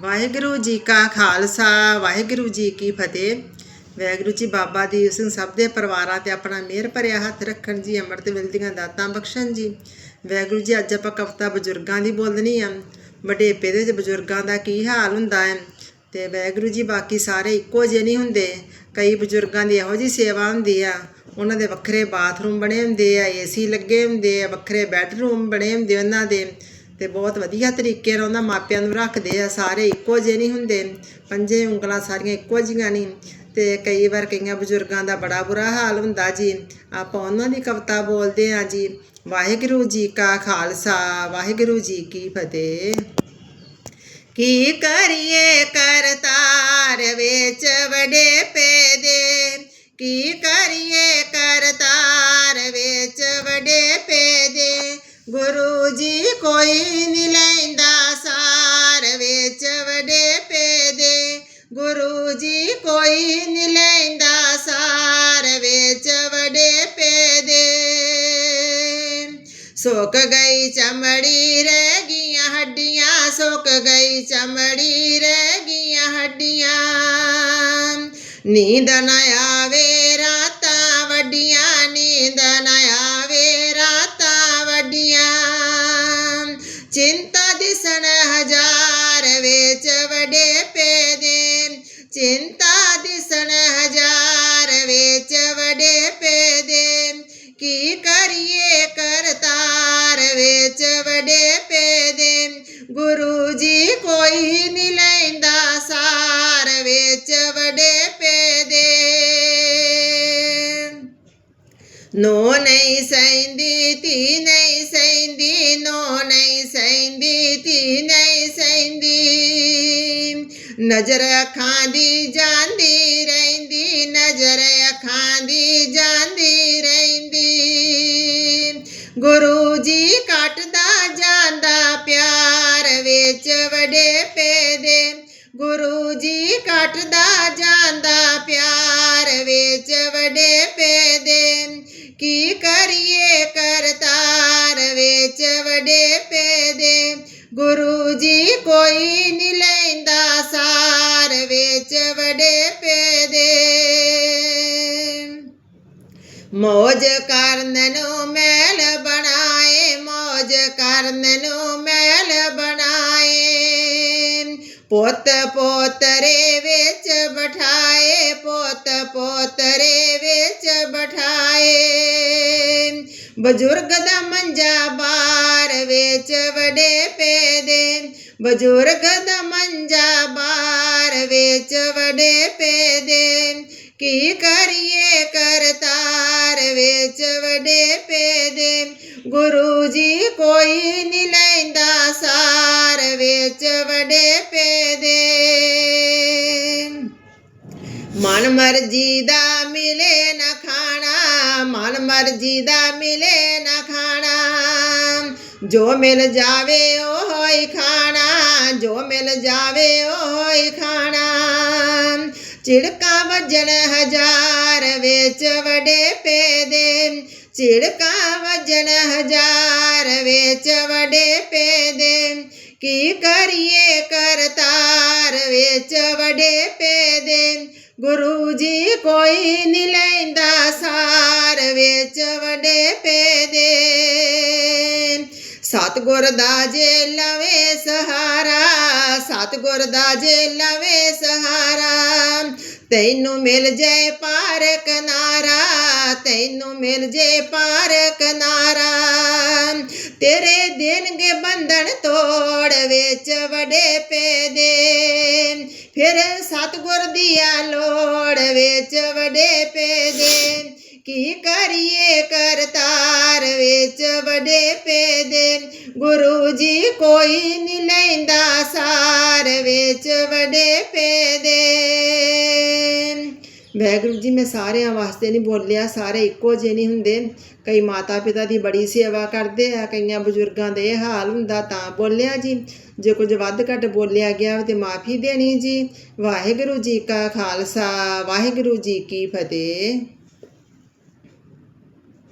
ਵਾਹਿਗੁਰੂ ਜੀ ਕਾ ਖਾਲਸਾ, ਵਾਹਿਗੁਰੂ ਜੀ ਕੀ ਫਤਿਹ। ਵਾਹਿਗੁਰੂ ਜੀ ਬਾਬਾ ਦੀਪ ਸਿੰਘ ਸਭ ਦੇ ਪਰਿਵਾਰਾਂ ਤੇ ਆਪਣਾ ਮਿਹਰ ਭਰਿਆ ਹੱਥ ਰੱਖਣ ਜੀ, ਅੰਮ੍ਰਿਤ ਵੇਲੇ ਦੀਆਂ ਦਾਤਾਂ ਬਖਸ਼ਣ ਜੀ। ਵਾਹਿਗੁਰੂ ਜੀ, ਅੱਜ ਆਪਾਂ ਕਵਿਤਾ ਬਜ਼ੁਰਗਾਂ ਦੀ ਬੋਲਣੀ ਆ। ਵਡੇਪੇ ਦੇ ਵਿੱਚ ਬਜ਼ੁਰਗਾਂ ਦਾ ਕੀ ਹਾਲ ਹੁੰਦਾ ਹੈ? ਤੇ ਵਾਹਿਗੁਰੂ ਜੀ, ਬਾਕੀ ਸਾਰੇ ਇੱਕੋ ਜਿਹੇ ਨਹੀਂ ਹੁੰਦੇ। ਕਈ ਬਜ਼ੁਰਗਾਂ ਦੀ ਇਹੋ ਜੀ ਸੇਵਾ ਹੁੰਦੀ ਆ। ਉਹਨਾਂ ਦੇ ਵੱਖਰੇ ਬਾਥਰੂਮ ਬਣੇ ਹੁੰਦੇ ਆ, ਏਸੀ ਲੱਗੇ ਹੁੰਦੇ ਆ, ਵੱਖਰੇ ਬੈੱਡਰੂਮ ਬਣੇ ਹੁੰਦੇ ਉਹਨਾਂ ਦੇ। ਤੇ ਬਹੁਤ ਵਧੀਆ ਤਰੀਕੇ ਨਾਲ ਉਹਨਾਂ ਮਾਪਿਆਂ ਨੂੰ ਰੱਖਦੇ ਆ, ਸਾਰੇ ਇੱਕੋ ਜਿਹੇ ਨਹੀਂ ਹੁੰਦੇ, ਪੰਜੇ ਉਂਗਲਾਂ ਸਾਰੀਆਂ ਇੱਕੋ ਜਿਹੀਆਂ ਨਹੀਂ। ਤੇ ਕਈ ਵਾਰ ਕਈਆਂ ਬਜ਼ੁਰਗਾਂ ਦਾ ਬੜਾ ਬੁਰਾ ਹਾਲ ਹੁੰਦਾ ਜੀ। ਆਪਾਂ ਉਹਨਾਂ ਦੀ ਕਵਿਤਾ ਬੋਲਦੇ ਆ ਜੀ, ਵਾਹਿਗੁਰੂ ਜੀ ਕਾ ਖਾਲਸਾ, ਵਾਹਿਗੁਰੂ ਜੀ ਕੀ ਫਤਿਹ। ਕੀ ਕਰੀਏ ਕਰਤਾਰ ਵਿੱਚ ਵਡੇ ਪੈਦੇ? ਕੀ ਕਰੀਏ ਕਰਤਾਰ ਗੁਰੂ ਜੀ ਕੋਈ ਨਹੀਂ ਲੈਂਦਾ ਸਾਰ ਵਿੱਚ ਵਡੇ ਪੈਦੇ ਗੁਰੂ ਜੀ ਕੋਈ ਨਹੀਂ ਲੈਂਦਾ ਸਾਰ ਵਿੱਚ ਵਡੇ ਪੈਦੇ ਸੁੱਕ ਗਈ ਚਮੜੀ ਰਹਿ ਗਈਆਂ ਹੱਡੀਆਂ, ਸੁੱਕ ਗਈ ਚਮੜੀ ਰਹਿ ਗਈਆਂ ਹੱਡੀਆਂ। ਨੀਂਦ ਨਾ ਆਵੇ ਚਿੰਤਾ ਦਿਸਣ ਹਜ਼ਾਰ ਵਿੱਚ ਵਡੇ ਪੈਦੇ। ਕੀ ਕਰੀਏ ਕਰਤਾਰ ਵਿੱਚ ਵਡੇ ਪੈਦੇ। ਗੁਰੂ ਜੀ ਕੋਈ ਨਹੀਂ ਲੈਂਦਾ ਸਾਰ ਵਿੱਚ ਵਡੇ ਪੈਦੇ। ਨੋ ਨਹੀਂ ਸੈਂਦੀ ਤੀ ਨਹੀਂ ਸੈਂਦੀ ਨੋ ਨਹੀਂ ਸੈਂਦੀ ਨਜ਼ਰ ਅੱਖਾਂ ਦੀ ਜਾਂਦੀ ਰਹਿੰਦੀ, ਨਜ਼ਰ ਅੱਖਾਂ ਦੀ ਜਾਂਦੀ ਰਹਿੰਦੀ। ਗੁਰੂ ਜੀ ਕੱਟਦਾ ਜਾਂਦਾ ਪਿਆਰ ਵਿੱਚ ਵਡੇ ਪੈਦੇ। ਗੁਰੂ ਜੀ ਕੱਟਦਾ ਜਾਂਦਾ ਪਿਆਰ ਵਿੱਚ ਵਡੇ ਪੈਦੇ। ਕੀ ਕਰੀਏ ਕਰਤਾਰ ਵਿੱਚ ਵਡੇ ਪੈਦੇ? ਗੁਰੂ ਜੀ ਕੋਈ ਨਹੀਂ ਲੈਂਦਾ ਸਾਰ ਵਿੱਚ ਵਡੇ ਪੈਦੇ ਮੌਜ ਕਰਨ ਨੂੰ ਮੈਲ ਬਣਾਏ, ਮੌਜ ਕਰਨ ਨੂੰ ਮੈਲ ਬਣਾਏ। ਪੁੱਤ ਪੋਤਰੇ ਵਿੱਚ ਬਿਠਾਏ, ਪੁੱਤ ਪੋਤਰੇ ਵਿੱਚ ਬਿਠਾਏ। ਬਜ਼ੁਰਗ ਦਾ ਮੰਜਾ ਬਾਰ ਵਿੱਚ ਵਡੇ ਦੇ ਬਜ਼ੁਰਗ ਦਾ ਮੰਜਾ ਬਾਰ ਵਿੱਚ ਵਡੇ ਦੇ ਕੀ ਕਰੀਏ ਕਰਤਾਰ ਵਿੱਚ ਵਡੇ ਪੈਦੇ। ਗੁਰੂ ਜੀ ਕੋਈ ਨਹੀਂ ਲੈਂਦਾ ਸਾਰ ਵਿੱਚ ਵਡੇ ਪੈਦੇ। ਮਨ ਮਰਜ਼ੀ ਦਾ ਮਿਲੇ ਨਾ ਖਾਣਾ, ਮਨ ਮਰਜ਼ੀ ਦਾ ਮਿਲੇ ਨਾ ਖਾਣਾ। ਜੋ ਮਿਲ ਜਾਵੇ ਉਹ ਹੀ ਖਾਣਾ, ਜੋ ਮਿਲ ਜਾਵੇ ਉਹ ਹੀ ਖਾਣਾ। ਚਿੜਕਾਂ ਵੱਜਣ ਹਜ਼ਾਰ ਵਿੱਚ ਵਡੇ ਪੇਦੇ। ਚਿੜਕਾਂ ਵੱਜਣ ਹਜ਼ਾਰ ਵਿੱਚ ਵਡੇ ਪੈਦੇ। ਕੀ ਕਰੀਏ ਕਰਤਾਰ ਵਿੱਚ ਵਡੇ ਪੈਦੇ। ਗੁਰੂ ਜੀ ਕੋਈ ਨਹੀਂ ਲੈਂਦਾ ਸਾਰ ਵਿੱਚ ਵਡੇ ਪੈਦੇ। ਸਤਗੁਰ ਦਾ ਜੇ ਲਵੇ ਸਹਾਰਾ, ਸਤਗੁਰ ਦਾ ਜੇ ਲਵੇ ਸਹਾਰਾ। ਤੈਨੂੰ ਮਿਲ ਜਾਏ ਪਾਰ ਕਨਾਰਾ, ਤੈਨੂੰ ਮਿਲ ਜੇ ਪਾਰ ਕਨਾਰਾ। ਤੇਰੇ ਦੇਣਗੇ ਬੰਧਨ ਤੋੜ ਵਿੱਚ ਵਡੇ ਪੈਦੇ। ਫਿਰ ਸਤਗੁਰ ਦੀਆ ਲੋੜ ਵਿੱਚ ਵਡੇ ਪੈਦੇ। ਕੀ ਕਰੀਏ ਕਰਤਾਰ ਵਿੱਚ ਵਡੇ ਪੈਦੇ ਗੁਰੂ ਜੀ ਕੋਈ ਨਹੀਂ ਲੈਂਦਾ ਸਾਰ ਵਿੱਚ ਵਡੇ ਪੈਦੇ ਵਾਹਿਗੁਰੂ ਜੀ, ਮੈਂ ਸਾਰਿਆਂ ਵਾਸਤੇ ਨਹੀਂ ਬੋਲਿਆ, ਸਾਰੇ ਇੱਕੋ ਜਿਹੇ ਨਹੀਂ ਹੁੰਦੇ। ਕਈ ਮਾਤਾ ਪਿਤਾ ਦੀ ਬੜੀ ਸੇਵਾ ਕਰਦੇ ਆ, ਕਈਆਂ ਬਜ਼ੁਰਗਾਂ ਦੇ ਇਹ ਹਾਲ ਹੁੰਦਾ ਤਾਂ ਬੋਲਿਆ ਜੀ। ਜੇ ਕੁਝ ਵੱਧ ਘੱਟ ਬੋਲਿਆ ਗਿਆ ਤੇ ਮਾਫੀ ਦੇਣੀ ਜੀ। ਵਾਹਿਗੁਰੂ ਜੀ ਕਾ ਖਾਲਸਾ, ਵਾਹਿਗੁਰੂ ਜੀ ਕੀ ਫਤਿਹ।